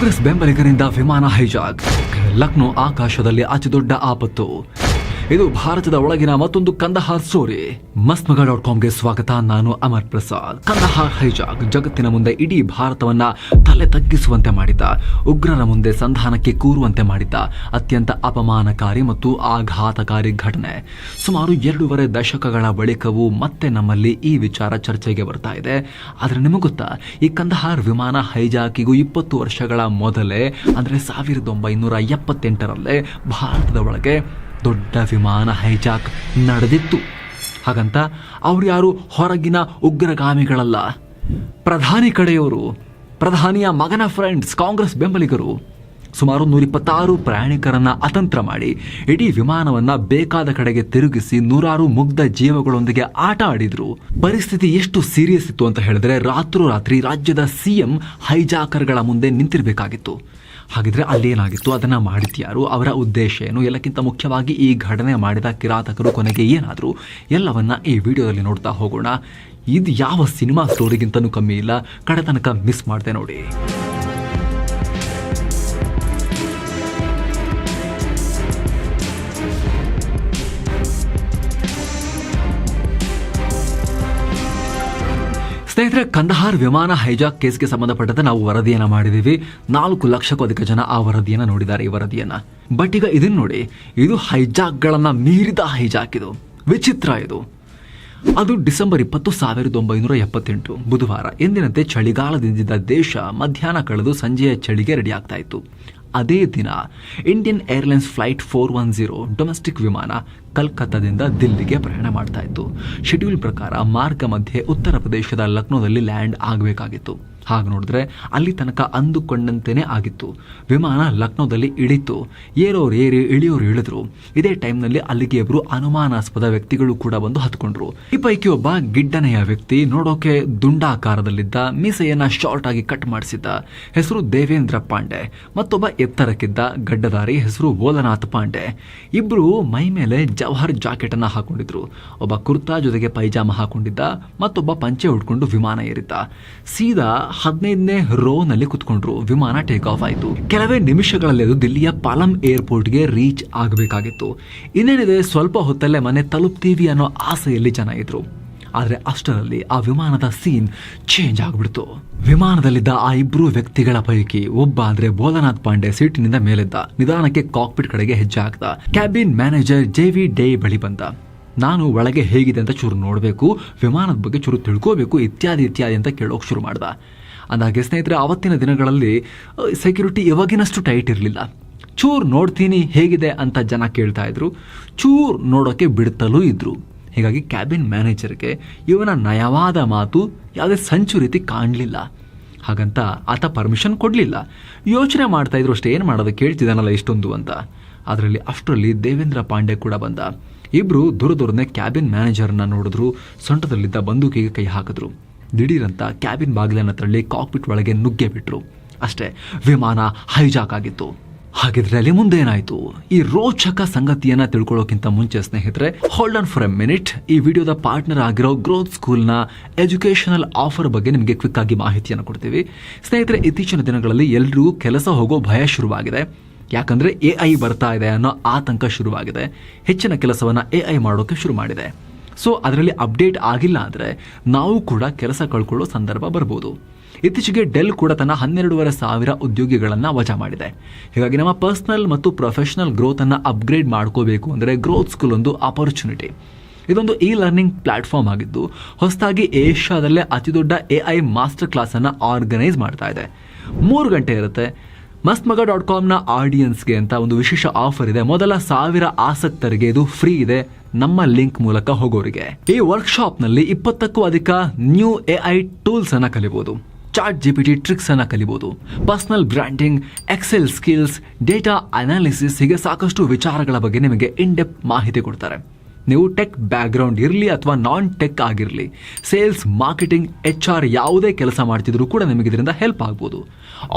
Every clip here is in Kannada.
ಕಾಂಗ್ರೆಸ್ ಬೆಂಬಲಿಗರಿಂದ ವಿಮಾನ ಹೈಜಾಕ್. ಲಕ್ನೋ ಆಕಾಶದಲ್ಲಿ ಅತಿದೊಡ್ಡ ಆಪತ್ತು. ಇದು ಭಾರತದ ಒಳಗಿನ ಮತ್ತೊಂದು ಕಂದಹಾರ್ ಸ್ಟೋರಿ ಮಸ್ಮಗ ಡಾಟ್ ಕಾಮ್ಗೆ ಸ್ವಾಗತ. ನಾನು ಅಮರ್ ಪ್ರಸಾದ್. ಕಂದಹಾರ್ ಹೈಜಾಕ್ ಜಗತ್ತಿನ ಮುಂದೆ ಇಡೀ ಭಾರತವನ್ನ ತಲೆ ತಗ್ಗಿಸುವಂತೆ ಮಾಡಿದ್ದ ಉಗ್ರರ ಮುಂದೆ ಸಂಧಾನಕ್ಕೆ ಕೂರುವಂತೆ ಮಾಡಿದ್ದ ಅತ್ಯಂತ ಅಪಮಾನಕಾರಿ ಮತ್ತು ಆಘಾತಕಾರಿ ಘಟನೆ. ಸುಮಾರು ಎರಡೂವರೆ ದಶಕಗಳ ಬಳಿಕವೂ ಮತ್ತೆ ನಮ್ಮಲ್ಲಿ ಈ ವಿಚಾರ ಚರ್ಚೆಗೆ ಬರ್ತಾ ಇದೆ. ಆದರೆ ನಿಮಗೆ ಗೊತ್ತಾ? ಈ ಕಂದಹಾರ್ ವಿಮಾನ ಹೈಜಾಕಿಗೂ ಇಪ್ಪತ್ತು ವರ್ಷಗಳ ಮೊದಲೇ, ಅಂದ್ರೆ ಸಾವಿರದ ಒಂಬೈನೂರ ಎಪ್ಪತ್ತೆಂಟರಲ್ಲೇ ಭಾರತದ ಒಳಗೆ ದೊಡ್ಡ ವಿಮಾನ ಹೈಜಾಕ್ ನಡೆದಿತ್ತು. ಹಾಗಂತ ಅವರು ಯಾರು ಹೊರಗಿನ ಉಗ್ರಗಾಮಿಗಳಲ್ಲ. ಪ್ರಧಾನಿ ಕಡೆಯವರು, ಪ್ರಧಾನಿಯ ಮಗನ ಫ್ರೆಂಡ್ಸ್ ಕಾಂಗ್ರೆಸ್ ಬೆಂಬಲಿಗರು ಸುಮಾರು ನೂರಿಪ್ಪತ್ತಾರು ಪ್ರಯಾಣಿಕರನ್ನ ಅತಂತ್ರ ಮಾಡಿ, ಇಡೀ ವಿಮಾನವನ್ನ ಬೇಕಾದ ಕಡೆಗೆ ತಿರುಗಿಸಿ ನೂರಾರು ಮುಗ್ಧ ಜೀವಗಳೊಂದಿಗೆ ಆಟ ಆಡಿದ್ರು. ಪರಿಸ್ಥಿತಿ ಎಷ್ಟು ಸೀರಿಯಸ್ ಇತ್ತು ಅಂತ ಹೇಳಿದ್ರೆ ರಾತ್ರೋರಾತ್ರಿ ರಾಜ್ಯದ ಸಿಎಂ ಹೈಜಾಕರ್ಗಳ ಮುಂದೆ ನಿಂತಿರಬೇಕಾಗಿತ್ತು. ಹಾಗಿದ್ರೆ ಅಲ್ಲೇನಾಗಿತ್ತು ಅದನ್ನ ಮಾಡಿದ್ಯಾರು? ಅವರ ಉದ್ದೇಶ ಏನು? ಎಲ್ಲಕ್ಕಿಂತ ಮುಖ್ಯವಾಗಿ ಈ ಘಟನೆ ಮಾಡಿದ ಕಿರಾತಕರು ಕೊನೆಗೆ ಏನಾದರೂ? ಎಲ್ಲವನ್ನ ಈ ವಿಡಿಯೋದಲ್ಲಿ ನೋಡ್ತಾ ಹೋಗೋಣ. ಇದು ಯಾವ ಸಿನಿಮಾ ಸ್ಟೋರಿಗಿಂತನೂ ಕಮ್ಮಿ ಇಲ್ಲ. ಕಡೆ ತನಕ ಮಿಸ್ ಮಾಡಿದೆ ನೋಡಿ. ಸ್ನೇಹಿತರೆ, ಕಂದಹಾರ್ ವಿಮಾನ ಹೈಜಾಕ್ ಕೇಸ್ಗೆ ಸಂಬಂಧಪಟ್ಟಂತೆ ನಾವು ವರದಿಯನ್ನ ಮಾಡಿದೀವಿ ನಾಲ್ಕು ಲಕ್ಷಕ್ಕೂ ಅಧಿಕ ಜನ ಆ ವರದಿಯನ್ನ ನೋಡಿದ್ದಾರೆ, ಈ ವರದಿಯನ್ನ. ಬಟ್ ಈಗ ಇದನ್ನ ನೋಡಿ, ಇದು ಹೈಜಾಕ್ಗಳನ್ನ ಮೀರಿದ ಹೈಜಾಕ್ ಇದು. ವಿಚಿತ್ರ ಇದು. ಅದು ಡಿಸೆಂಬರ್ ಇಪ್ಪತ್ತು, ಸಾವಿರದ ಒಂಬೈನೂರ ಎಪ್ಪತ್ತೆಂಟು, ಬುಧವಾರ. ಎಂದಿನಂತೆ ಚಳಿಗಾಲದಿಂದಿದ್ದ ದೇಶ ಮಧ್ಯಾಹ್ನ ಕಳೆದು ಸಂಜೆಯ ಚಳಿಗೆ ರೆಡಿ ಆಗ್ತಾ ಇತ್ತು. ಅದೇ ದಿನ Indian Airlines flight four one zero domestic ವಿಮಾನ ಕಲ್ಕತ್ತಾದಿಂದ ದಿಲ್ಲಿಗೆ ಪ್ರಯಾಣ ಮಾಡ್ತಾ ಇತ್ತು. ಶೆಡ್ಯೂಲ್ ಪ್ರಕಾರ ಮಾರ್ಗ ಮಧ್ಯೆ ಉತ್ತರ ಪ್ರದೇಶದ ಲಕ್ನೋದಲ್ಲಿ ಲ್ಯಾಂಡ್ ಆಗಬೇಕಾಗಿತ್ತು. ಹಾಗೆ ನೋಡಿದ್ರೆ ಅಲ್ಲಿ ತನಕ ಅಂದುಕೊಂಡಂತೆಯೇ ಆಗಿತ್ತು. ವಿಮಾನ ಲಕ್ನೋದಲ್ಲಿ ಇಳಿತು. ಏರೋರು ಏರಿ ಇಳಿಯೋರು ಇಳಿದ್ರು. ಇದೇ ಟೈಮ್ನಲ್ಲಿ ಅಲ್ಲಿಗೆ ಇಬ್ಬರು ಅನುಮಾನಾಸ್ಪದ ವ್ಯಕ್ತಿಗಳು ಕೂಡ ಬಂದು ಹತ್ಕೊಂಡ್ರು. ಈ ಪೈಕಿ ಒಬ್ಬ ಗಿಡ್ಡನೆಯ ವ್ಯಕ್ತಿ ನೋಡೋಕೆ ದುಂಡಾಕಾರದಲ್ಲಿದ್ದ ಮೀಸೆಯನ್ನ ಶಾರ್ಟ್ ಆಗಿ ಕಟ್ ಮಾಡಿಸಿದ್ದ ಹೆಸರು ದೇವೇಂದ್ರ ಪಾಂಡೆ. ಮತ್ತೊಬ್ಬ ಎತ್ತರಕ್ಕಿದ್ದ ಗಡ್ಡದಾರಿ ಹೆಸರು ಗೋಲನಾಥ್ ಪಾಂಡೆ. ಇಬ್ರು ಮೈ ಮೇಲೆ ಜವಹರ್ ಜಾಕೆಟ್ ಅನ್ನ ಹಾಕೊಂಡಿದ್ರು. ಒಬ್ಬ ಕುರ್ತಾ ಜೊತೆಗೆ ಪೈಜಾಮ ಹಾಕೊಂಡಿದ್ದ, ಮತ್ತೊಬ್ಬ ಪಂಚೆ ಉಟ್ಕೊಂಡು ವಿಮಾನ ಏರಿದ್ದ. ಸೀದಾ ಹದಿನೈದನೇ ರೋನಲ್ಲಿ ಕುತ್ಕೊಂಡ್ರು. ವಿಮಾನ ಟೇಕ್ ಆಫ್ ಆಯಿತು. ಕೆಲವೇ ನಿಮಿಷಗಳಲ್ಲಿ ಅದು ದಿಲ್ಲಿಯ ಪಾಲಂ ಏರ್ಪೋರ್ಟ್ಗೆ ರೀಚ್ ಆಗಬೇಕಾಗಿತ್ತು. ಇನ್ನೇನಿದೆ, ಸ್ವಲ್ಪ ಹೊತ್ತಲ್ಲೇ ಮನೆ ತಲುಪ್ತೀವಿ ಅನ್ನೋ ಆಸೆಯಲ್ಲಿ ಜನ ಇದ್ರು. ಆದರೆ ಅಷ್ಟರಲ್ಲಿ ಆ ವಿಮಾನದ ಸೀನ್ ಚೇಂಜ್ ಆಗ್ಬಿಡ್ತು. ವಿಮಾನದಲ್ಲಿದ್ದ ಆ ಇಬ್ಬರು ವ್ಯಕ್ತಿಗಳ ಪೈಕಿ ಒಬ್ಬ ಅಂದ್ರೆ ಬೋಲನಾಥ್ ಪಾಂಡೆ ಸೀಟಿನಿಂದ ಮೇಲಿದ್ದ. ನಿಧಾನಕ್ಕೆ ಕಾಕ್ಪಿಟ್ ಕಡೆಗೆ ಹೆಜ್ಜೆ ಹಾಕ್ದ. Cabin manager J V Dey ಬಳಿ ಬಂದ. ನಾನು ಒಳಗೆ ಹೇಗಿದೆ ಅಂತ ಚೂರು ನೋಡಬೇಕು, ವಿಮಾನದ ಬಗ್ಗೆ ಚೂರು ತಿಳ್ಕೋಬೇಕು, ಇತ್ಯಾದಿ ಇತ್ಯಾದಿ ಅಂತ ಕೇಳೋಕೆ ಶುರು ಮಾಡ್ದ. ಅಂದಾಗೆ ಸ್ನೇಹಿತರೆ ಆವತ್ತಿನ ದಿನಗಳಲ್ಲಿ ಸೆಕ್ಯೂರಿಟಿ ಇವಾಗಿನಷ್ಟು ಟೈಟ್ ಇರಲಿಲ್ಲ. ಚೂರು ನೋಡ್ತೀನಿ ಹೇಗಿದೆ ಅಂತ ಜನ ಕೇಳ್ತಾ ಇದ್ರು. ಚೂರು ನೋಡೋಕ್ಕೆ ಬಿಡ್ತಲೂ ಇದ್ರು. ಹೀಗಾಗಿ ಕ್ಯಾಬಿನ್ ಮ್ಯಾನೇಜರ್ಗೆ ಇವನ ನಯವಾದ ಮಾತು ಯಾವುದೇ ಸಂಚು ರೀತಿ ಕಾಣಲಿಲ್ಲ. ಹಾಗಂತ ಆತ ಪರ್ಮಿಷನ್ ಕೊಡಲಿಲ್ಲ. ಯೋಚನೆ ಮಾಡ್ತಾ ಇದ್ರು ಅಷ್ಟೇ, ಏನು ಮಾಡೋದು ಕೇಳ್ತಿದ್ದಾನಲ್ಲ ಇಷ್ಟೊಂದು ಅಂತ. ಅದರಲ್ಲಿ ಅಷ್ಟರಲ್ಲಿ ದೇವೇಂದ್ರ ಪಾಂಡೆ ಕೂಡ ಬಂದ. ಇಬ್ರು ದೂರ ದೂರನೇ ಕ್ಯಾಬಿನ್ ಮ್ಯಾನೇಜರ್ನ ನೋಡಿದ್ರು. ಸೊಂಟದಲ್ಲಿದ್ದ ಬಂದೂಕಿಗೆ ಕೈ ಹಾಕಿದ್ರು. ದಿಢೀರಂತ ಕ್ಯಾಬಿನ್ ಬಾಗಿಲನ್ನು ತಳ್ಳಿ ಕಾಕ್ಪಿಟ್ ಒಳಗೆ ನುಗ್ಗೆ ಬಿಟ್ರು. ಅಷ್ಟೇ, ವಿಮಾನ ಹೈಜಾಕ್ ಆಗಿತ್ತು. ಹಾಗಿದ್ರೆ ಅಲ್ಲಿ ಮುಂದೇನಾಯ್ತು? ಈ ರೋಚಕ ಸಂಗತಿಯನ್ನ ತಿಳ್ಕೊಳ್ಳೋಕ್ಕಿಂತ ಮುಂಚೆ ಸ್ನೇಹಿತರೆ hold on for a minute ಈ ವಿಡಿಯೋದ ಪಾರ್ಟ್ನರ್ ಆಗಿರೋ ಗ್ರೋತ್ ಸ್ಕೂಲ್ನ ಎಜುಕೇಷನಲ್ ಆಫರ್ ಬಗ್ಗೆ ನಿಮಗೆ ಕ್ವಿಕ್ ಆಗಿ ಮಾಹಿತಿಯನ್ನು ಕೊಡ್ತೀವಿ. ಸ್ನೇಹಿತರೆ, ಇತ್ತೀಚಿನ ದಿನಗಳಲ್ಲಿ ಎಲ್ಲರೂ ಕೆಲಸ ಹೋಗೋ ಭಯ ಶುರುವಾಗಿದೆ. ಯಾಕಂದ್ರೆ ಎ ಐ ಬರ್ತಾ ಇದೆ ಅನ್ನೋ ಆತಂಕ ಶುರುವಾಗಿದೆ. ಹೆಚ್ಚಿನ ಕೆಲಸವನ್ನ ಎ ಐ ಮಾಡೋಕೆ ಶುರು ಮಾಡಿದೆ. ಸೊ ಅದರಲ್ಲಿ ಅಪ್ಡೇಟ್ ಆಗಿಲ್ಲ ಅಂದರೆ ನಾವು ಕೂಡ ಕೆಲಸ ಕಳ್ಕೊಳ್ಳೋ ಸಂದರ್ಭ ಬರ್ಬೋದು. ಇತ್ತೀಚೆಗೆ ಡೆಲ್ ಕೂಡ ತನ್ನ ಹನ್ನೆರಡೂವರೆ ಸಾವಿರ ಉದ್ಯೋಗಿಗಳನ್ನು ವಜಾ ಮಾಡಿದೆ. ಹೀಗಾಗಿ ನಮ್ಮ ಪರ್ಸನಲ್ ಮತ್ತು ಪ್ರೊಫೆಷನಲ್ ಗ್ರೋತನ್ನು ಅಪ್ಗ್ರೇಡ್ ಮಾಡ್ಕೋಬೇಕು ಅಂದರೆ ಗ್ರೋತ್ ಸ್ಕೂಲ್ ಒಂದು ಅಪರ್ಚುನಿಟಿ ಇದೊಂದು ಇ ಲರ್ನಿಂಗ್ ಪ್ಲಾಟ್ಫಾರ್ಮ್ ಆಗಿದ್ದು, ಹೊಸದಾಗಿ ಏಷ್ಯಾದಲ್ಲೇ ಅತಿ ದೊಡ್ಡ ಎ ಐ ಮಾಸ್ಟರ್ ಕ್ಲಾಸನ್ನು ಆರ್ಗನೈಸ್ ಮಾಡ್ತಾ ಇದೆ. ಮೂರು ಗಂಟೆ ಇರುತ್ತೆ ಮಸ್ತ್ಮಗ ಡಾಟ್ ಕಾಮ್ನ ಆಡಿಯನ್ಸ್ಗೆ ಅಂತ ಒಂದು ವಿಶೇಷ ಆಫರ್ ಇದೆ. ಮೊದಲ ಸಾವಿರ ಆಸಕ್ತರಿಗೆ ಇದು ಫ್ರೀ ಇದೆ. ನಮ್ಮ ಲಿಂಕ್ ಮೂಲಕ ಹೋಗೋರಿಗೆ. ಈ ವರ್ಕ್ಶಾಪ್ನಲ್ಲಿ ಇಪ್ಪತ್ತಕ್ಕೂ ಅಧಿಕ ನ್ಯೂ ಎ ಐ ಟೂಲ್ಸ್ ಅನ್ನು ಕಲಿಬಹುದು chat G P T tricks ಅನ್ನು ಕಲಿಬಹುದು personal branding Excel skills data analysis ಹೀಗೆ ಸಾಕಷ್ಟು ವಿಚಾರಗಳ ಬಗ್ಗೆ ನಿಮಗೆ ಇನ್ ಡೆಪ್ ಮಾಹಿತಿ ಕೊಡ್ತಾರೆ. ನೀವು ಟೆಕ್ ಬ್ಯಾಕ್ಗ್ರೌಂಡ್ ಇರಲಿ ಅಥವಾ ನಾನ್ ಟೆಕ್ ಆಗಿರಲಿ, ಸೇಲ್ಸ್, ಮಾರ್ಕೆಟಿಂಗ್ ಎಚ್ ಆರ್ ಯಾವುದೇ ಕೆಲಸ ಮಾಡ್ತಿದ್ರು ಕೂಡ ನಿಮಗೆ ಇದರಿಂದ ಹೆಲ್ಪ್ ಆಗ್ಬೋದು.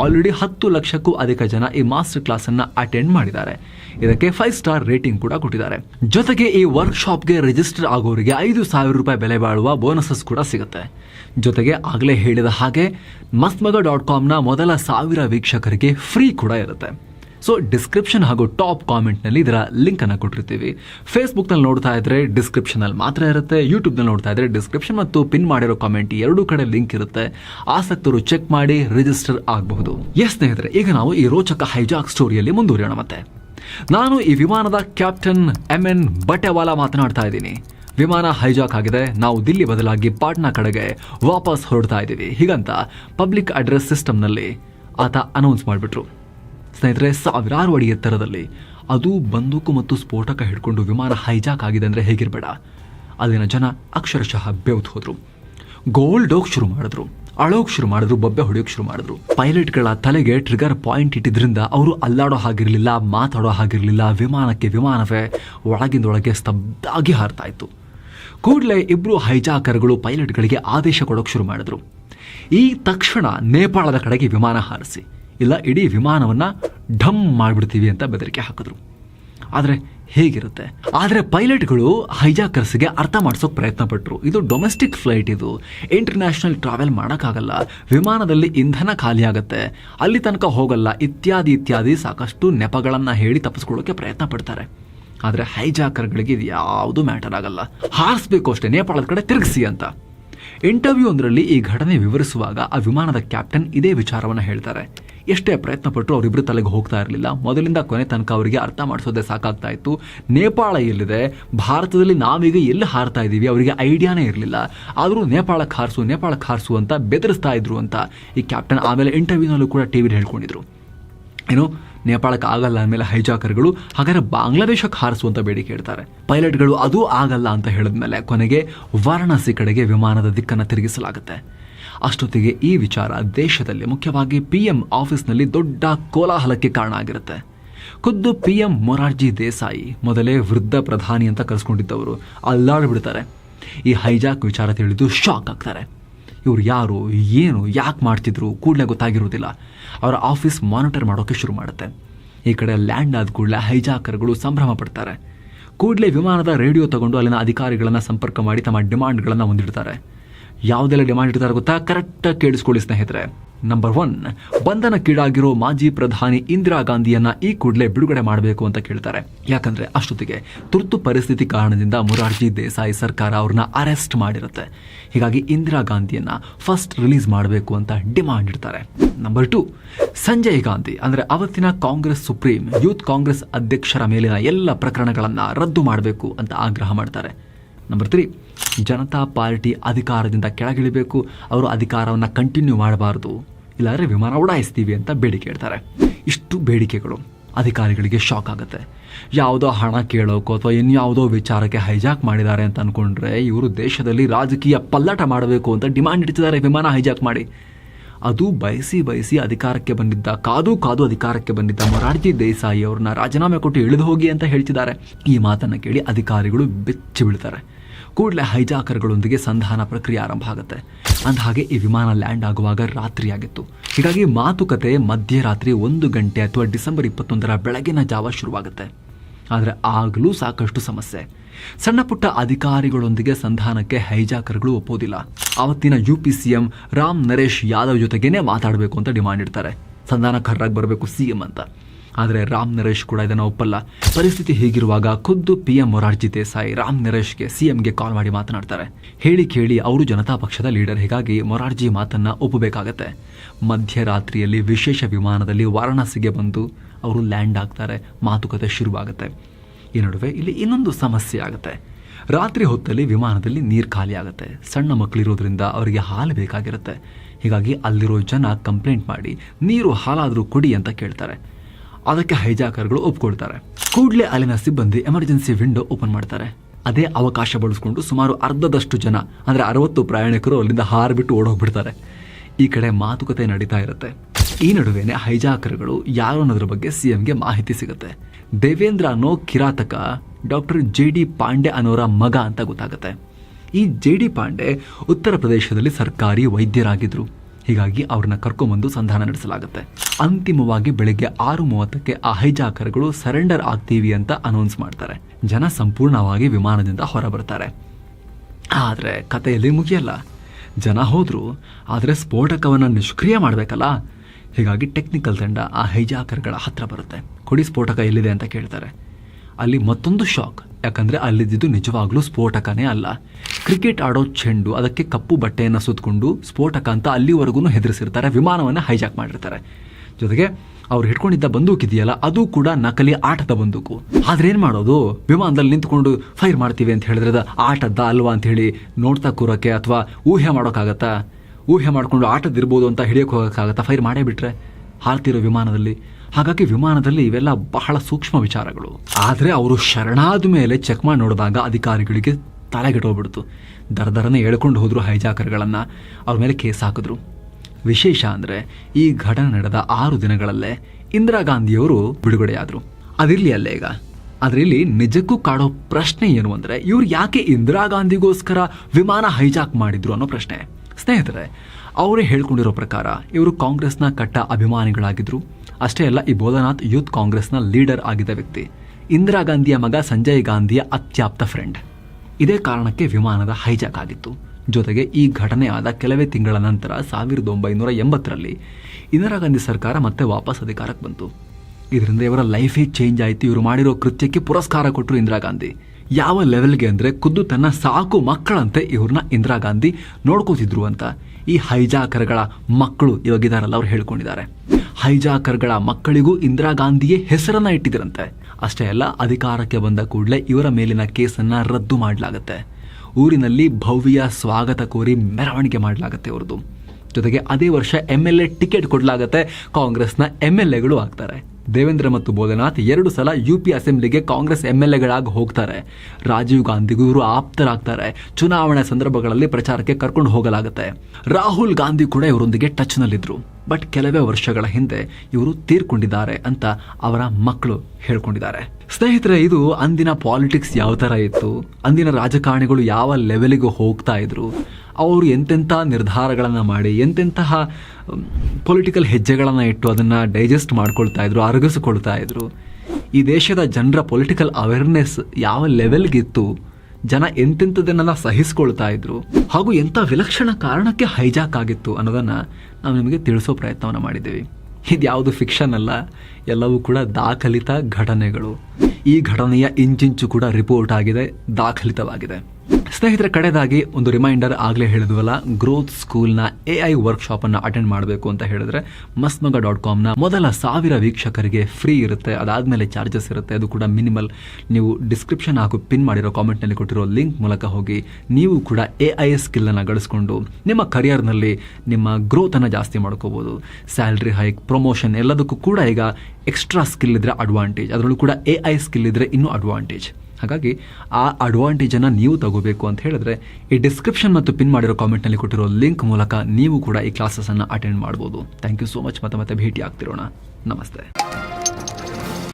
ಆಲ್ರೆಡಿ ಹತ್ತು ಲಕ್ಷಕ್ಕೂ ಅಧಿಕ ಜನ ಈ ಮಾಸ್ಟರ್ ಕ್ಲಾಸ್ ಅನ್ನ ಅಟೆಂಡ್ ಮಾಡಿದ್ದಾರೆ. ಇದಕ್ಕೆ ಫೈವ್ ಸ್ಟಾರ್ ರೇಟಿಂಗ್ ಕೂಡ ಕೊಟ್ಟಿದ್ದಾರೆ. ಜೊತೆಗೆ ಈ ವರ್ಕ್ಶಾಪ್ಗೆ ರಿಜಿಸ್ಟರ್ ಆಗೋರಿಗೆ ಐದು ಸಾವಿರ ರೂಪಾಯಿ ಬೆಲೆ ಬಾಳುವ ಬೋನಸಸ್ ಕೂಡ ಸಿಗುತ್ತೆ. ಜೊತೆಗೆ ಆಗಲೇ ಹೇಳಿದ ಹಾಗೆ, ಮಸ್ತ್ಮಗ ಡಾಟ್ ಕಾಮ್ನ ಮೊದಲ ಸಾವಿರ ವೀಕ್ಷಕರಿಗೆ ಫ್ರೀ ಕೂಡ ಇರುತ್ತೆ. ಸೊ ಡಿಸ್ಕ್ರಿಪ್ಷನ್ ಹಾಗೂ ಟಾಪ್ ಕಾಮೆಂಟ್ನಲ್ಲಿ ಇದರ ಲಿಂಕನ್ನು ಕೊಟ್ಟಿರ್ತೀವಿ. ಫೇಸ್ಬುಕ್ನಲ್ಲಿ ನೋಡ್ತಾ ಇದ್ರೆ ಡಿಸ್ಕ್ರಿಪ್ಷನಲ್ಲಿ ಮಾತ್ರ ಇರುತ್ತೆ. ಯೂಟ್ಯೂಬ್ನಲ್ಲಿ ನೋಡ್ತಾ ಇದ್ರೆ ಡಿಸ್ಕ್ರಿಪ್ಷನ್ ಮತ್ತು ಪಿನ್ ಮಾಡಿರೋ ಕಾಮೆಂಟ್ ಎರಡೂ ಕಡೆ ಲಿಂಕ್ ಇರುತ್ತೆ. ಆಸಕ್ತರು ಚೆಕ್ ಮಾಡಿ ರಿಜಿಸ್ಟರ್ ಆಗಬಹುದು. ಎಸ್ ಸ್ನೇಹಿತರೆ, ಈಗ ನಾವು ಈ ರೋಚಕ ಹೈಜಾಕ್ ಸ್ಟೋರಿಯಲ್ಲಿ ಮುಂದುವರಿಯೋಣ ಮತ್ತೆ. ನಾನು ಈ ವಿಮಾನದ ಕ್ಯಾಪ್ಟನ್ ಎಂ ಎನ್ ಬಟೆವಾಲಾ ಮಾತನಾಡ್ತಾ ಇದ್ದೀನಿ. ವಿಮಾನ ಹೈಜಾಕ್ ಆಗಿದೆ. ನಾವು ದಿಲ್ಲಿ ಬದಲಾಗಿ ಪಾಟ್ನಾ ಕಡೆಗೆ ವಾಪಸ್ ಹೊರಡ್ತಾ ಇದ್ದೀವಿ. ಹೀಗಂತ ಪಬ್ಲಿಕ್ ಅಡ್ರೆಸ್ ಸಿಸ್ಟಮ್ನಲ್ಲಿ ಆತ ಅನೌನ್ಸ್ ಮಾಡಿಬಿಟ್ರು. ಸ್ನೇಹಿತರೆ, ಸಾವಿರಾರು ಅಡಿ ಎತ್ತರದಲ್ಲಿ ಅದು ಬಂದೂಕು ಮತ್ತು ಸ್ಫೋಟಕ ಹಿಡ್ಕೊಂಡು ವಿಮಾನ ಹೈಜಾಕ್ ಆಗಿದೆ ಅಂದರೆ ಹೇಗಿರಬೇಡ. ಅಲ್ಲಿನ ಜನ ಅಕ್ಷರಶಃ ಬೆವ್ತು ಹೋದ್ರು. ಗೋಲ್ಡ್ ಹೋಗಿ ಶುರು ಮಾಡಿದ್ರು ಅಳೋಕ್ ಶುರು ಮಾಡಿದ್ರು, ಬೊಬ್ಬೆ ಹೊಡೆಯೋಕ್ ಶುರು ಮಾಡಿದ್ರು. ಪೈಲಟ್ಗಳ ತಲೆಗೆ ಟ್ರಿಗರ್ ಪಾಯಿಂಟ್ ಇಟ್ಟಿದ್ರಿಂದ ಅವರು ಅಲ್ಲಾಡೋ ಹಾಗಿರಲಿಲ್ಲ, ಮಾತಾಡೋ ಹಾಗಿರಲಿಲ್ಲ, ವಿಮಾನಕ್ಕೆ ವಿಮಾನವೇ ಒಳಗಿಂದೊಳಗೆ ಸ್ತಬ್ಧಾಗಿ ಹಾರ್ತಾ ಇತ್ತು. ಕೂಡಲೇ ಇಬ್ರು ಹೈಜಾಕರ್ಗಳು ಪೈಲಟ್ಗಳಿಗೆ ಆದೇಶ ಕೊಡೋಕೆ ಶುರು ಮಾಡಿದ್ರು. ಈ ತಕ್ಷಣ ನೇಪಾಳದ ಕಡೆಗೆ ವಿಮಾನ ಹಾರಿಸಿ. ಇಲ್ಲ, ಇಡೀ ವಿಮಾನವನ್ನು ಢಮ್ ಮಾಡಿಬಿಡ್ತೀವಿ ಅಂತ ಬೆದರಿಕೆ ಹಾಕಿದ್ರು. ಆದರೆ ಹೇಗಿರುತ್ತೆ? ಆದರೆ ಪೈಲಟ್ಗಳು ಹೈಜಾಕರ್ಸ್ಗೆ ಅರ್ಥ ಮಾಡಿಸೋಕೆ ಪ್ರಯತ್ನ ಪಟ್ಟರು ಇದು ಡೊಮೆಸ್ಟಿಕ್ ಫ್ಲೈಟ್ ಇದು. ಇಂಟರ್ನ್ಯಾಷನಲ್ ಟ್ರಾವೆಲ್ ಮಾಡೋಕ್ಕಾಗಲ್ಲ. ವಿಮಾನದಲ್ಲಿ ಇಂಧನ ಖಾಲಿಯಾಗುತ್ತೆ ಅಲ್ಲಿ ತನಕ ಹೋಗಲ್ಲ. ಇತ್ಯಾದಿ ಇತ್ಯಾದಿ ಸಾಕಷ್ಟು ನೆಪಗಳನ್ನು ಹೇಳಿ ತಪ್ಪಿಸ್ಕೊಳ್ಳೋಕೆ ಪ್ರಯತ್ನ ಪಡ್ತಾರೆ. ಆದರೆ ಹೈಜಾಕರ್ಗಳಿಗೆ ಇದು ಯಾವುದೂ ಮ್ಯಾಟರ್ ಆಗಲ್ಲ. ಹಾರಿಸ್ಬೇಕು ಅಷ್ಟೇ. ನೇಪಾಳದ ಕಡೆ ತಿರುಗಿಸಿ ಅಂತ. ಇಂಟರ್ವ್ಯೂ ಒಂದರಲ್ಲಿ ಈ ಘಟನೆ ವಿವರಿಸುವಾಗ ಆ ವಿಮಾನದ ಕ್ಯಾಪ್ಟನ್ ಇದೇ ವಿಚಾರವನ್ನು ಹೇಳ್ತಾರೆ. ಎಷ್ಟೇ ಪ್ರಯತ್ನ ಪಟ್ಟರು ಅವರಿಬ್ಬರು ತಲೆಗೆ ಹೋಗ್ತಾ ಇರಲಿಲ್ಲ. ಮೊದಲಿಂದ ಕೊನೆ ತನಕ ಅವರಿಗೆ ಅರ್ಥ ಮಾಡಿಸೋದೇ ಸಾಕಾಗ್ತಾ ಇತ್ತು. ನೇಪಾಳ ಎಲ್ಲಿದೆ? ಭಾರತದಲ್ಲಿ ನಾವೀಗ ಎಲ್ಲಿ ಹಾರ್ತಾ ಇದ್ದೀವಿ ಅವರಿಗೆ ಐಡಿಯಾನೇ ಇರಲಿಲ್ಲ. ಆದರೂ ನೇಪಾಳಕ್ಕೆ ಹಾರಿಸು ನೇಪಾಳಕ್ಕೆ ಹಾರಿಸು ಅಂತ ಬೆದರಿಸ್ತಾ ಇದ್ರು ಅಂತ ಈ ಕ್ಯಾಪ್ಟನ್ ಆಮೇಲೆ ಇಂಟರ್ವ್ಯೂನಲ್ಲೂ ಕೂಡ ಟಿವಿಲಿ ಹೇಳ್ಕೊಂಡಿದ್ರು. ಏನು? ನೇಪಾಳಕ್ಕೆ ಆಗಲ್ಲ ಅಂದಮೇಲೆ ಹೈಜಾಕರ್ಗಳು ಹಾಗಾದರೆ ಬಾಂಗ್ಲಾದೇಶಕ್ಕೆ ಹಾರಿಸುವಂತ ಬೇಡಿಕೆ ಇಡ್ತಾರೆ. ಪೈಲಟ್ಗಳು ಅದು ಆಗಲ್ಲ ಅಂತ ಹೇಳಿದ್ಮೇಲೆ ಕೊನೆಗೆ ವಾರಣಾಸಿ ಕಡೆಗೆ ವಿಮಾನದ ದಿಕ್ಕನ್ನು ತಿರುಗಿಸಲಾಗುತ್ತೆ. ಅಷ್ಟೊತ್ತಿಗೆ ಈ ವಿಚಾರ ದೇಶದಲ್ಲಿ ಮುಖ್ಯವಾಗಿ ಪಿ ಎಂ ಆಫೀಸ್ನಲ್ಲಿ ದೊಡ್ಡ ಕೋಲಾಹಲಕ್ಕೆ ಕಾರಣ ಆಗಿರುತ್ತೆ. ಖುದ್ದು ಪಿ ಎಂ ಮೊರಾರ್ಜಿ ದೇಸಾಯಿ ಮೊದಲೇ ವೃದ್ಧ ಪ್ರಧಾನಿ ಅಂತ ಕರೆಸ್ಕೊಂಡಿದ್ದವರು ಅಲ್ಲಾಡ್ಬಿಡ್ತಾರೆ ಈ ಹೈಜಾಕ್ ವಿಚಾರ ತಿಳಿದು ಶಾಕ್ ಆಗ್ತಾರೆ. ಇವರು ಯಾರು, ಏನು, ಯಾಕೆ ಮಾಡ್ತಿದ್ರು ಕೂಡಲೇ ಗೊತ್ತಾಗಿರೋದಿಲ್ಲ ಅವರ ಆಫೀಸ್ ಮಾನಿಟರ್ ಮಾಡೋಕ್ಕೆ ಶುರು ಮಾಡುತ್ತೆ. ಈ ಕಡೆ ಲ್ಯಾಂಡ್ ಆದ ಕೂಡಲೇ ಹೈಜಾಕರ್ಗಳು ಸಂಭ್ರಮ ಪಡ್ತಾರೆ. ಕೂಡಲೇ ವಿಮಾನದ ರೇಡಿಯೋ ತಗೊಂಡು ಅಲ್ಲಿನ ಅಧಿಕಾರಿಗಳನ್ನು ಸಂಪರ್ಕ ಮಾಡಿ ತಮ್ಮ ಡಿಮಾಂಡ್ಗಳನ್ನು ಮುಂದಿಡ್ತಾರೆ. ಯಾವುದೆಲ್ಲ ಡಿಮಾಂಡ್ ಇಡ್ತಾರೆ ಗೊತ್ತಾ? ಕರೆಕ್ಟಾಗಿ ಕೇಳಿಸ್ಕೊಳ್ಳಿ ಸ್ನೇಹಿತರೆ. ನಂಬರ್ ಒನ್ ಬಂಧನಕ್ಕೀಡಾಗಿರೋ ಮಾಜಿ ಪ್ರಧಾನಿ ಇಂದಿರಾ ಗಾಂಧಿಯನ್ನ ಈ ಕೂಡಲೇ ಬಿಡುಗಡೆ ಮಾಡಬೇಕು ಅಂತ ಕೇಳ್ತಾರೆ. ಯಾಕಂದ್ರೆ ಅಷ್ಟೊತ್ತಿಗೆ ತುರ್ತು ಪರಿಸ್ಥಿತಿ ಕಾರಣದಿಂದ ಮೊರಾರ್ಜಿ ದೇಸಾಯಿ ಸರ್ಕಾರ ಅವ್ರನ್ನ ಅರೆಸ್ಟ್ ಮಾಡಿರುತ್ತೆ. ಹೀಗಾಗಿ ಇಂದಿರಾ ಗಾಂಧಿಯನ್ನ ಫಸ್ಟ್ ರಿಲೀಸ್ ಮಾಡಬೇಕು ಅಂತ ಡಿಮಾಂಡ್ ಇಡ್ತಾರೆ. ನಂಬರ್ ಟು ಸಂಜಯ್ ಗಾಂಧಿ, ಅಂದ್ರೆ ಅವತ್ತಿನ ಕಾಂಗ್ರೆಸ್ ಸುಪ್ರೀಂ, ಯೂತ್ ಕಾಂಗ್ರೆಸ್ ಅಧ್ಯಕ್ಷರ ಮೇಲಿನ ಎಲ್ಲ ಪ್ರಕರಣಗಳನ್ನ ರದ್ದು ಮಾಡಬೇಕು ಅಂತ ಆಗ್ರಹ ಮಾಡ್ತಾರೆ. ನಂಬರ್ ತ್ರೀ ಜನತಾ ಪಾರ್ಟಿ ಅಧಿಕಾರದಿಂದ ಕೆಳಗಿಳಿಬೇಕು. ಅವರು ಅಧಿಕಾರವನ್ನು ಕಂಟಿನ್ಯೂ ಮಾಡಬಾರ್ದು. ಇಲ್ಲಾದರೆ ವಿಮಾನ ಉಡಾಯಿಸ್ತೀವಿ ಅಂತ ಬೇಡಿಕೆ ಇಡ್ತಾರೆ. ಇಷ್ಟು ಬೇಡಿಕೆಗಳು ಅಧಿಕಾರಿಗಳಿಗೆ ಶಾಕ್ ಆಗುತ್ತೆ. ಯಾವುದೋ ಹಣ ಕೇಳೋಕೋ ಅಥವಾ ಇನ್ಯಾವುದೋ ವಿಚಾರಕ್ಕೆ ಹೈಜಾಕ್ ಮಾಡಿದ್ದಾರೆ ಅಂತ ಅಂದ್ಕೊಂಡ್ರೆ ಇವರು ದೇಶದಲ್ಲಿ ರಾಜಕೀಯ ಪಲ್ಲಟ ಮಾಡಬೇಕು ಅಂತ ಡಿಮ್ಯಾಂಡ್ ಇಡ್ತಿದ್ದಾರೆ ವಿಮಾನ ಹೈಜಾಕ್ ಮಾಡಿ. ಅದು ಬಯಸಿ ಬಯಸಿ ಅಧಿಕಾರಕ್ಕೆ ಬಂದಿದ್ದ, ಕಾದು ಕಾದು ಅಧಿಕಾರಕ್ಕೆ ಬಂದಿದ್ದ ಮೊರಾರ್ಜಿ ದೇಸಾಯಿ ಅವ್ರನ್ನ ರಾಜೀನಾಮೆ ಕೊಟ್ಟು ಇಳಿದು ಹೋಗಿ ಅಂತ ಹೇಳ್ತಿದ್ದಾರೆ. ಈ ಮಾತನ್ನು ಕೇಳಿ ಅಧಿಕಾರಿಗಳು ಬೆಚ್ಚಿ ಬೀಳ್ತಾರೆ. ಕೂಡಲೇ ಹೈಜಾಕರ್ಗಳೊಂದಿಗೆ ಸಂಧಾನ ಪ್ರಕ್ರಿಯೆ ಆರಂಭ ಆಗುತ್ತೆ. ಅಂದಹಾಗೆ ಈ ವಿಮಾನ ಲ್ಯಾಂಡ್ ಆಗುವಾಗ ರಾತ್ರಿಯಾಗಿತ್ತು ಹೀಗಾಗಿ ಮಾತುಕತೆ ಮಧ್ಯರಾತ್ರಿ ಒಂದು ಗಂಟೆ ಅಥವಾ ಡಿಸೆಂಬರ್ ಇಪ್ಪತ್ತೊಂದರ ಬೆಳಗಿನ ಜಾವ ಶುರುವಾಗುತ್ತೆ. ಆದರೆ ಆಗಲೂ ಸಾಕಷ್ಟು ಸಮಸ್ಯೆ. ಸಣ್ಣ ಪುಟ್ಟ ಅಧಿಕಾರಿಗಳೊಂದಿಗೆ ಸಂಧಾನಕ್ಕೆ ಹೈಜಾಕರ್ಗಳು ಒಪ್ಪೋದಿಲ್ಲ. ಆವತ್ತಿನ U P C M Ram Naresh Yadav ಜೊತೆಗೇನೆ ಮಾತಾಡಬೇಕು ಅಂತ ಡಿಮಾಂಡ್ ಇಡ್ತಾರೆ. ಸಂಧಾನಕಾರರಾಗಿ ಬರಬೇಕು ಸಿ ಎಂ ಅಂತ. ಆದರೆ ರಾಮ್ ನರೇಶ್ ಕೂಡ ಇದನ್ನು ಒಪ್ಪಲ್ಲ. ಪರಿಸ್ಥಿತಿ ಹೀಗಿರುವಾಗ ಖುದ್ದು ಪಿ ಎಂ ಮೊರಾರ್ಜಿ ದೇಸಾಯಿ ರಾಮ್ ನರೇಶ್ಗೆ ಸಿ ಎಂಗೆ ಕಾಲ್ ಮಾಡಿ ಮಾತನಾಡ್ತಾರೆ. ಹೇಳಿ ಕೇಳಿ ಅವರು ಜನತಾ ಪಕ್ಷದ ಲೀಡರ್, ಹೀಗಾಗಿ ಮೊರಾರ್ಜಿ ಮಾತನ್ನ ಒಪ್ಪಬೇಕಾಗತ್ತೆ. ಮಧ್ಯರಾತ್ರಿಯಲ್ಲಿ ವಿಶೇಷ ವಿಮಾನದಲ್ಲಿ ವಾರಣಾಸಿಗೆ ಬಂದು ಅವರು ಲ್ಯಾಂಡ್ ಆಗ್ತಾರೆ, ಮಾತುಕತೆ ಶುರುವಾಗುತ್ತೆ. ಈ ನಡುವೆ ಇಲ್ಲಿ ಇನ್ನೊಂದು ಸಮಸ್ಯೆ ಆಗುತ್ತೆ. ರಾತ್ರಿ ಹೊತ್ತಲ್ಲಿ ವಿಮಾನದಲ್ಲಿ ನೀರು ಖಾಲಿ ಆಗುತ್ತೆ. ಸಣ್ಣ ಮಕ್ಕಳಿರೋದ್ರಿಂದ ಅವರಿಗೆ ಹಾಲು ಬೇಕಾಗಿರುತ್ತೆ. ಹೀಗಾಗಿ ಅಲ್ಲಿರೋ ಜನ ಕಂಪ್ಲೇಂಟ್ ಮಾಡಿ, ನೀರು ಹಾಲಾದರೂ ಕೊಡಿ ಅಂತ ಕೇಳ್ತಾರೆ. ಅದಕ್ಕೆ ಹೈಜಾಕರ್ಗಳು ಒಪ್ಕೊಳ್ತಾರೆ. ಕೂಡಲೇ ಅಲ್ಲಿನ ಸಿಬ್ಬಂದಿ ಎಮರ್ಜೆನ್ಸಿ ವಿಂಡೋ ಓಪನ್ ಮಾಡ್ತಾರೆ. ಅದೇ ಅವಕಾಶ ಬಳಸ್ಕೊಂಡು ಸುಮಾರು ಅರ್ಧದಷ್ಟು ಜನ, ಅಂದ್ರೆ ಅರವತ್ತು ಪ್ರಯಾಣಿಕರು ಅಲ್ಲಿಂದ ಹಾರ್ಬಿಟ್ಟು ಓಡೋಗ್ಬಿಡ್ತಾರೆ. ಈ ಕಡೆ ಮಾತುಕತೆ ನಡೀತಾ ಇರುತ್ತೆ. ಈ ನಡುವೆನೆ ಹೈಜಾಕರ್ಗಳು ಯಾರು ಅನ್ನೋದ್ರ ಬಗ್ಗೆ ಸಿಎಂಗೆ ಮಾಹಿತಿ ಸಿಗುತ್ತೆ. ದೇವೇಂದ್ರ ಅನ್ನೋ ಕಿರಾತಕ ಡಾಕ್ಟರ್ ಜೆ ಡಿ ಪಾಂಡೆ ಅನ್ನೋರ ಮಗ ಅಂತ ಗೊತ್ತಾಗುತ್ತೆ. ಈ ಜೆ ಡಿ ಪಾಂಡೆ ಉತ್ತರ ಪ್ರದೇಶದಲ್ಲಿ ಸರ್ಕಾರಿ ವೈದ್ಯರಾಗಿದ್ರು. ಹೀಗಾಗಿ ಅವ್ರನ್ನ ಕರ್ಕೊಂಬಂದು ಸಂಧಾನ ನಡೆಸಲಾಗುತ್ತೆ. ಅಂತಿಮವಾಗಿ ಬೆಳಗ್ಗೆ ಆರು ಮೂವತ್ತಕ್ಕೆ ಆ ಹೈಜಾಕರ್ಗಳು ಸರೆಂಡರ್ ಆಗ್ತೀವಿ ಅಂತ ಅನೌನ್ಸ್ ಮಾಡ್ತಾರೆ. ಜನ ಸಂಪೂರ್ಣವಾಗಿ ವಿಮಾನದಿಂದ ಹೊರಬರ್ತಾರೆ. ಆದರೆ ಕಥೆಯಲ್ಲಿ ಮುಗಿಯಲ್ಲ. ಜನ ಹೋದ್ರು, ಆದರೆ ಸ್ಫೋಟಕವನ್ನು ನಿಷ್ಕ್ರಿಯ ಮಾಡಬೇಕಲ್ಲ? ಹೀಗಾಗಿ ಟೆಕ್ನಿಕಲ್ ತಂಡ ಆ ಹೈಜಾಕರ್ಗಳ ಹತ್ರ ಬರುತ್ತೆ. ಕೊಡಿ ಸ್ಫೋಟಕ ಎಲ್ಲಿದೆ ಅಂತ ಕೇಳ್ತಾರೆ. ಅಲ್ಲಿ ಮತ್ತೊಂದು ಶಾಕ್ ಯಾಕಂದ್ರೆ ಅಲ್ಲಿದ್ದು ನಿಜವಾಗ್ಲೂ ಸ್ಫೋಟಕನೇ ಅಲ್ಲ. ಕ್ರಿಕೆಟ್ ಆಡೋ ಚೆಂಡು, ಅದಕ್ಕೆ ಕಪ್ಪು ಬಟ್ಟೆಯನ್ನು ಸುತ್ತಕೊಂಡು ಸ್ಫೋಟಕ ಅಂತ ಅಲ್ಲಿವರೆಗೂ ಹೆದರಿಸಿರ್ತಾರೆ, ವಿಮಾನವನ್ನು ಹೈಜಾಕ್ ಮಾಡಿರ್ತಾರೆ. ಜೊತೆಗೆ ಅವ್ರು ಹಿಡ್ಕೊಂಡಿದ್ದ ಬಂದೂಕ್ ಇದೆಯಲ್ಲ, ಅದು ಕೂಡ ನಕಲಿ ಆಟದ ಬಂದೂಕು. ಆದ್ರೆ ಏನ್ ಮಾಡೋದು? ವಿಮಾನದಲ್ಲಿ ನಿಂತ್ಕೊಂಡು ಫೈರ್ ಮಾಡ್ತೀವಿ ಅಂತ ಹೇಳಿದ್ರೆ ಅದು ಆಟದ ಅಲ್ವಾ ಅಂತ ಹೇಳಿ ನೋಡ್ತಾ ಕೂರೋಕೆ ಅಥವಾ ಊಹೆ ಮಾಡೋಕ್ಕಾಗತ್ತಾ ಊಹೆ ಮಾಡ್ಕೊಂಡು ಆಟದಿರ್ಬೋದು ಅಂತ ಹಿಡಿಯೋಕೆ ಹೋಗೋಕ್ಕಾಗತ್ತಾ ಫೈರ್ ಮಾಡೇ ಬಿಟ್ರೆ. ಹಾರ್ತಿರೋ ವಿಮಾನದಲ್ಲಿ ಹಾಗಾಗಿ ವಿಮಾನದಲ್ಲಿ ಇವೆಲ್ಲ ಬಹಳ ಸೂಕ್ಷ್ಮ ವಿಚಾರಗಳು. ಆದರೆ ಅವರು ಶರಣಾದ ಮೇಲೆ ಚೆಕ್ ಮಾಡಿ ನೋಡಿದಾಗ ಅಧಿಕಾರಿಗಳಿಗೆ ತಲೆಗೆಟ್ಟೋಗ್ಬಿಡ್ತು ದರ ದರನೇ ಹೇಳ್ಕೊಂಡು ಹೋದರು ಹೈಜಾಕರ್ಗಳನ್ನು. ಅವ್ರ ಮೇಲೆ ಕೇಸ್ ಹಾಕಿದ್ರು. ವಿಶೇಷ ಅಂದರೆ ಈ ಘಟನೆ ನಡೆದ ಆರು ದಿನಗಳಲ್ಲೇ ಇಂದಿರಾ ಗಾಂಧಿಯವರು ಬಿಡುಗಡೆಯಾದರು. ಅದಿರಲಿ ಅಲ್ಲೇ ಈಗ. ಆದರೆ ಇಲ್ಲಿ ನಿಜಕ್ಕೂ ಕಾಡೋ ಪ್ರಶ್ನೆ ಏನು ಅಂದರೆ ಇವ್ರು ಯಾಕೆ ಇಂದಿರಾ ಗಾಂಧಿಗೋಸ್ಕರ ವಿಮಾನ ಹೈಜಾಕ್ ಮಾಡಿದ್ರು ಅನ್ನೋ ಪ್ರಶ್ನೆ. ಸ್ನೇಹಿತರೆ, ಅವರೇ ಹೇಳ್ಕೊಂಡಿರೋ ಪ್ರಕಾರ ಇವರು ಕಾಂಗ್ರೆಸ್ನ ಕಟ್ಟ ಅಭಿಮಾನಿಗಳಾಗಿದ್ರು. ಅಷ್ಟೇ ಅಲ್ಲ, ಈ ಬೋಧನಾಥ್ ಯೂತ್ ಕಾಂಗ್ರೆಸ್ನ ಲೀಡರ್ ಆಗಿದ್ದ ವ್ಯಕ್ತಿ. ಇಂದಿರಾ ಗಾಂಧಿಯ ಮಗ ಸಂಜಯ್ ಗಾಂಧಿಯ ಅತ್ಯಾಪ್ತ ಫ್ರೆಂಡ್. ಇದೇ ಕಾರಣಕ್ಕೆ ವಿಮಾನದ ಹೈಜಾಕ್ ಆಗಿತ್ತು. ಜೊತೆಗೆ ಈ ಘಟನೆ ಆದ ಕೆಲವೇ ತಿಂಗಳ ನಂತರ ಸಾವಿರದ ಒಂಬೈನೂರ ಎಂಬತ್ತರಲ್ಲಿ ಇಂದಿರಾ ಗಾಂಧಿ ಸರ್ಕಾರ ಮತ್ತೆ ವಾಪಸ್ ಅಧಿಕಾರಕ್ಕೆ ಬಂತು. ಇದರಿಂದ ಇವರ ಲೈಫೇ ಚೇಂಜ್ ಆಯಿತು. ಇವರು ಮಾಡಿರೋ ಕೃತ್ಯಕ್ಕೆ ಪುರಸ್ಕಾರ ಕೊಟ್ಟರು ಇಂದಿರಾ ಗಾಂಧಿ. ಯಾವ ಲೆವೆಲ್ಗೆ ಅಂದರೆ ಖುದ್ದು ತನ್ನ ಸಾಕು ಮಕ್ಕಳಂತೆ ಇವ್ರನ್ನ ಇಂದಿರಾ ಗಾಂಧಿ ನೋಡ್ಕೋತಿದ್ರು ಅಂತ. ಈ ಹೈಜಾಕರ್ಗಳ ಮಕ್ಕಳು ಇವಾಗಿದ್ದಾರಲ್ಲ, ಅವ್ರು ಹೇಳ್ಕೊಂಡಿದ್ದಾರೆ. ಹೈಜಾಕರ್ಗಳ ಮಕ್ಕಳಿಗೂ ಇಂದಿರಾ ಗಾಂಧಿಯೇ ಹೆಸರನ್ನ ಇಟ್ಟಿದ್ರಂತೆ. ಅಷ್ಟೇ ಅಲ್ಲ, ಅಧಿಕಾರಕ್ಕೆ ಬಂದ ಕೂಡಲೇ ಇವರ ಮೇಲಿನ ಕೇಸನ್ನ ರದ್ದು ಮಾಡಲಾಗುತ್ತೆ. ಊರಿನಲ್ಲಿ ಭವ್ಯ ಸ್ವಾಗತ ಕೋರಿ ಮೆರವಣಿಗೆ ಮಾಡಲಾಗುತ್ತೆ ಅವ್ರದ್ದು ಜೊತೆಗೆ ಅದೇ ವರ್ಷ ಎಂ ಎಲ್ ಎ ಟಿಕೆಟ್ ಕೊಡಲಾಗತ್ತೆ. ಕಾಂಗ್ರೆಸ್ನ ಎಂ ಎಲ್ ಎಗಳು ಆಗ್ತಾರೆ. ದೇವೇಂದ್ರ ಮತ್ತು ಬೋಧನಾಥ್ ಎರಡು ಸಲ ಯು ಪಿ ಅಸೆಂಬ್ಲಿಗೆ ಕಾಂಗ್ರೆಸ್ ಎಂ ಎಲ್ ಎಗಳಾಗಿ ಹೋಗ್ತಾರೆ. ರಾಜೀವ್ ಗಾಂಧಿಗೂ ಇವರು ಆಪ್ತರಾಗ್ತಾರೆ. ಚುನಾವಣೆ ಸಂದರ್ಭಗಳಲ್ಲಿ ಪ್ರಚಾರಕ್ಕೆ ಕರ್ಕೊಂಡು ಹೋಗಲಾಗುತ್ತೆ. ರಾಹುಲ್ ಗಾಂಧಿ ಕೂಡ ಇವರೊಂದಿಗೆ ಟಚ್ನಲ್ಲಿದ್ದರು ಬಟ್ ಕೆಲವೇ ವರ್ಷಗಳ ಹಿಂದೆ ಇವರು ತೀರ್ಕೊಂಡಿದ್ದಾರೆ ಅಂತ ಅವರ ಮಕ್ಕಳು ಹೇಳ್ಕೊಂಡಿದ್ದಾರೆ. ಸ್ನೇಹಿತರೆ, ಇದು ಅಂದಿನ ಪಾಲಿಟಿಕ್ಸ್ ಯಾವ ಥರ ಇತ್ತು? ಅಂದಿನ ರಾಜಕಾರಣಿಗಳು ಯಾವ ಲೆವೆಲಿಗೆ ಹೋಗ್ತಾ ಇದ್ರು? ಅವರು ಎಂತೆಂಥ ನಿರ್ಧಾರಗಳನ್ನು ಮಾಡಿ, ಎಂತೆಂತಹ ಪೊಲಿಟಿಕಲ್ ಹೆಜ್ಜೆಗಳನ್ನು ಇಟ್ಟು ಅದನ್ನು ಡೈಜೆಸ್ಟ್ ಮಾಡ್ಕೊಳ್ತಾ ಇದ್ರು, ಅರಗಿಸ್ಕೊಳ್ತಾ ಇದ್ರು. ಈ ದೇಶದ ಜನರ ಪೊಲಿಟಿಕಲ್ ಅವೇರ್ನೆಸ್ ಯಾವ ಲೆವೆಲ್ಗಿತ್ತು ಜನ ಎಂತೆಂಥದನ್ನೆಲ್ಲ ಸಹಿಸ್ಕೊಳ್ತಾ ಇದ್ರು, ಹಾಗೂ ಎಂಥ ವಿಲಕ್ಷಣ ಕಾರಣಕ್ಕೆ ಹೈಜಾಕ್ ಆಗಿತ್ತು ಅನ್ನೋದನ್ನು ನಾವು ನಿಮಗೆ ತಿಳಿಸೋ ಪ್ರಯತ್ನವನ್ನು ಮಾಡಿದ್ದೀವಿ. ಇದ್ಯಾವುದು ಫಿಕ್ಷನ್ ಅಲ್ಲ, ಎಲ್ಲವೂ ಕೂಡ ದಾಖಲಿತ ಘಟನೆಗಳು. ಈ ಘಟನೆಯ ಇಂಚಿಂಚು ಕೂಡ ರಿಪೋರ್ಟ್ ಆಗಿದೆ, ದಾಖಲಿತವಾಗಿದೆ. ಸ್ನೇಹಿತರ, ಕಡೆದಾಗಿ ಒಂದು ರಿಮೈಂಡರ್ ಆಗಲೇ ಹೇಳಿದ್ವಲ್ಲ ಗ್ರೋತ್ ಸ್ಕೂಲ್ನ ಎ ಐ ವರ್ಕ್ಶಾಪ್ ಅನ್ನು ಅಟೆಂಡ್ ಮಾಡಬೇಕು ಅಂತ ಹೇಳಿದ್ರೆ ಮಸ್ಮಗ ಡಾಟ್ ಕಾಮ್ನ ಮೊದಲ ಸಾವಿರ ವೀಕ್ಷಕರಿಗೆ ಫ್ರೀ ಇರುತ್ತೆ, ಅದಾದಮೇಲೆ ಚಾರ್ಜಸ್ ಇರುತ್ತೆ, ಅದು ಕೂಡ ಮಿನಿಮಲ್ ನೀವು ಡಿಸ್ಕ್ರಿಪ್ಷನ್ ಹಾಗೂ ಪಿನ್ ಮಾಡಿರೋ ಕಾಮೆಂಟ್ನಲ್ಲಿ ಕೊಟ್ಟಿರೋ ಲಿಂಕ್ ಮೂಲಕ ಹೋಗಿ, ನೀವು ಕೂಡ ಎ ಐ ಸ್ಕಿಲ್ಲನ್ನು ಗಳಿಸ್ಕೊಂಡು, ನಿಮ್ಮ ಕರಿಯರ್ನಲ್ಲಿ ನಿಮ್ಮ ಗ್ರೋತನ್ನು ಜಾಸ್ತಿ ಮಾಡ್ಕೋಬೋದು. ಸ್ಯಾಲ್ರಿ ಹೈಕ್ ಪ್ರಮೋಷನ್ ಎಲ್ಲದಕ್ಕೂ ಕೂಡ ಈಗ ಎಕ್ಸ್ಟ್ರಾ ಸ್ಕಿಲ್ ಇದ್ರೆ ಅಡ್ವಾಂಟೇಜ್ ಅದರಲ್ಲೂ ಕೂಡ ಎ ಐ ಸ್ಕಿಲ್ ಇದ್ದರೆ ಇನ್ನೂ ಅಡ್ವಾಂಟೇಜ್ ಹಾಗಾಗಿ ಆ ಅಡ್ವಾಂಟೇಜನ್ನು ನೀವು ತಗೋಬೇಕು ಅಂತ ಹೇಳಿದ್ರೆ ಈ ಡಿಸ್ಕ್ರಿಪ್ಷನ್ ಮತ್ತು ಪಿನ್ ಮಾಡಿರೋ ಕಾಮೆಂಟ್ನಲ್ಲಿ ಕೊಟ್ಟಿರೋ ಲಿಂಕ್ ಮೂಲಕ ನೀವು ಕೂಡ ಈ ಕ್ಲಾಸಸನ್ನು ಅಟೆಂಡ್ ಮಾಡ್ಬೋದು. ಥ್ಯಾಂಕ್ ಯು ಸೋ ಮಚ್ ಮತ್ತೆ ಮತ್ತೆ ಭೇಟಿ ಆಗ್ತಿರೋಣ ನಮಸ್ತೆ.